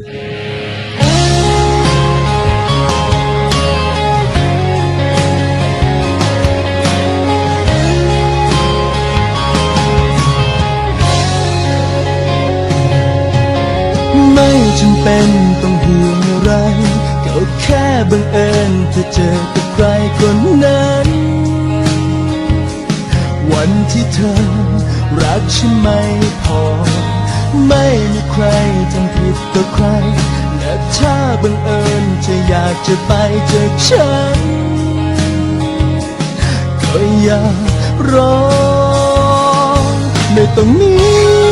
ไม่จำเป็นต้องห่วงอะไรก็แค่บังเอิญจะเจอกับใครคนนั้น วันที่เธอรักฉันไม่พอ ไม่มีใคร ต่อใครและถ้าบังเอิญจะอยากจะไปจากฉัน ก็อย่ารอ ไม่ต้องมี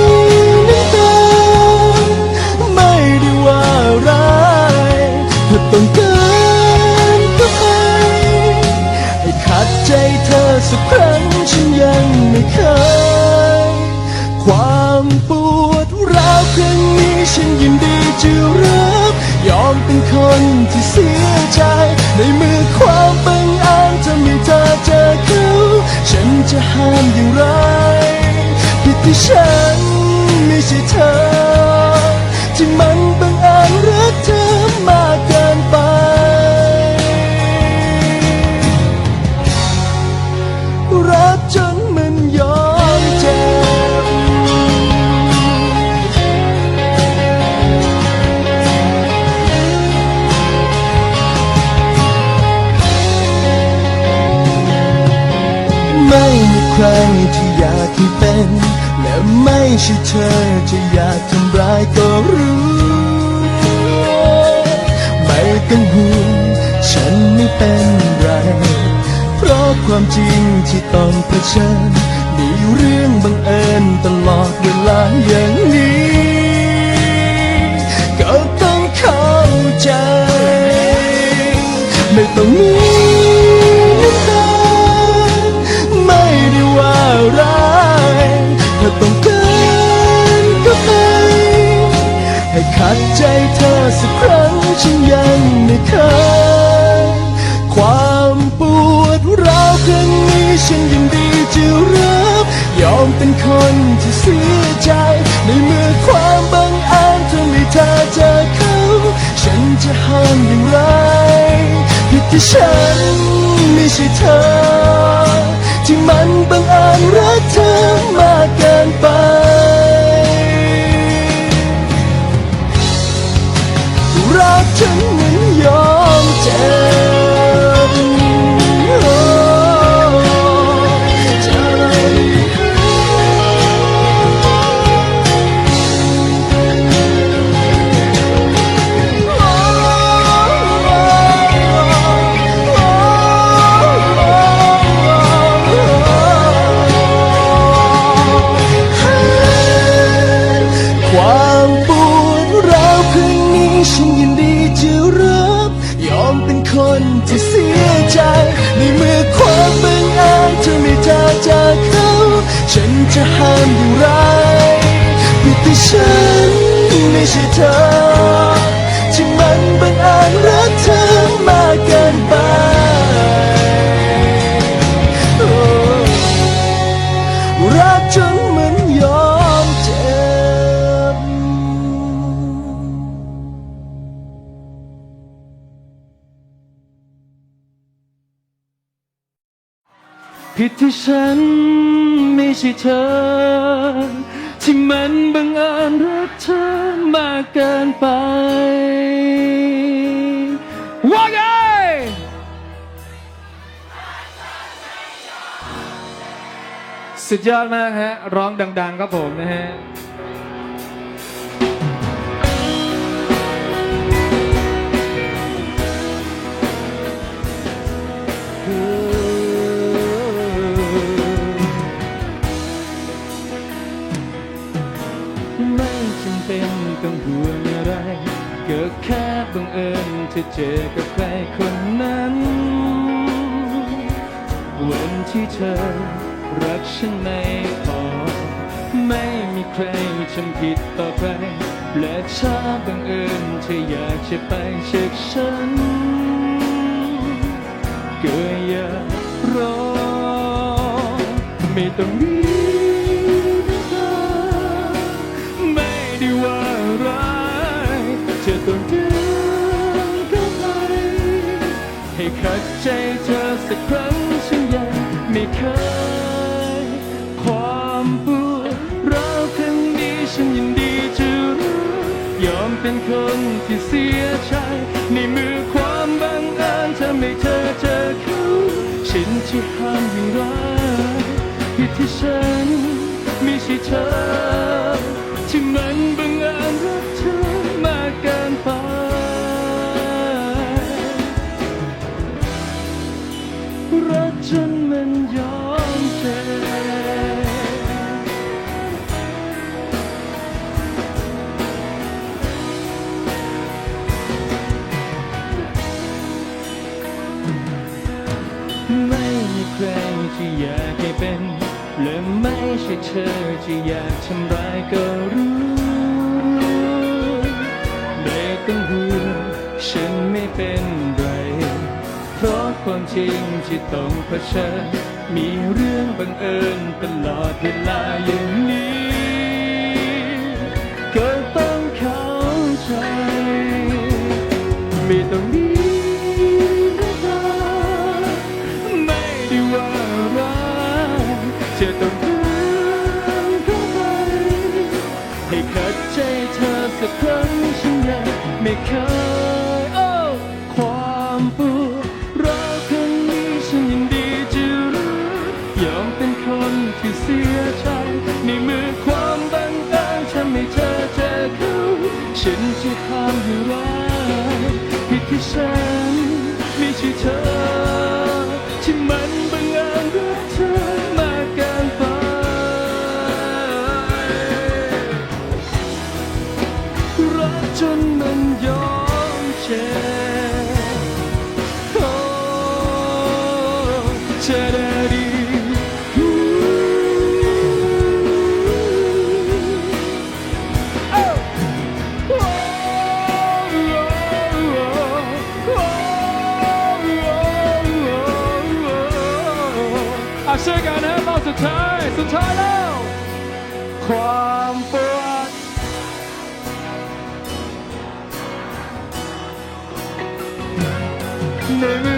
ฉันยินดีจะรับยอมเป็นคนที่เสียใจ ในมือความบังอาจจะมีเธอเจอเขาฉันจะห้ามอย่างไรผิดที่ฉันไม่ใช่เธอ ที่เป็น และไม่ใช่เธอจะอยากทำร้ายก็รู้ ไม่ต้องห่วงฉันไม่เป็นไร เพราะความจริงที่ต้องเผชิญ มีเรื่องบังเอิญตลอดเวลาอย่างนี้ ก็ต้องเข้าใจ ไม่ต้องมี ให้ขัดใจเธอสักครั้งฉันยังไม่เคย ความปวดร้าวครั้งนี้ฉันยินดีจะรับยอมเป็นคนที่เสียใจ ในเมื่อความบังอาจทำให้เธอเจอเขา ฉันจะห้ามอย่างไรผิดที่ฉันไม่ใช่เธอ ที่มันบังอาจรักเธอมา จะห้ามอย่างไรผิดที่ฉันไม่ใช่เธอ ผิดที่ฉันไม่ใช่เธอ ที่มันบังเอิญรักเธอมากเกินไป ว่าไงสุดยอดมากฮะ ร้องดัง ๆ ครับผมนะฮะ ไม่จำเป็นต้องห่วงอะไรก็แค่บังเอิญจะเจอกับใครคนนั้น วันที่เธอรักฉันไม่พอ ไม่มีใครทำผิดต่อใคร และถ้าบังเอิญเธออยากจะไปจากฉันก็อย่ารอไม่ต้องรี ฉันยินดีจะรู้ยอมเป็นคนที่เสียใจในมือความบังเอิญทำให้เธอเจอเขาฉันที่ห้ามยิ่งร้ายผิดที่ฉันไม่ใช่เธอที่มันบัง ไม่เธอที่อยากทำร้ายก็รู้ไม่ต้องห่วงฉันไม่เป็นไร เพราะความจริงที่ต้องเผชิญมีเรื่องบังเอิญตลอดเวลาอย่างนี้ก็ต้องเข้าใจ ไม่ต้องห ความปวดร้าครั้งนี้ฉันยินดีจะรู้ยอมเป็นคนที่เสียใจในมือความบังเอิญทำให้เธอเจอเขาฉันจะทำอย่างไรผิดที่ฉันไม่ใช่เธอ เธอได้ดีโอ้โอ้อาช่วยกันนะรอบสุดท้ายสุดท้ายแล้วความปวดใ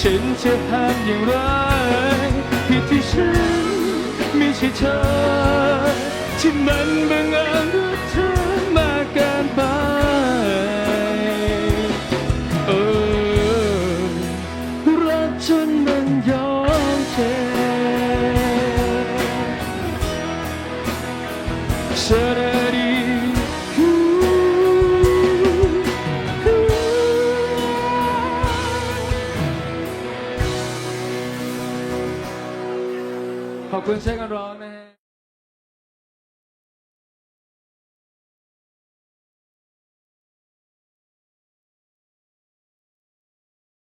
ฉันจะห้ามอย่างไรผิดที่ฉันไม่ใช่เธอที่มันบังเอิญรักเธอ Ooh, ooh. ขอบคุณเ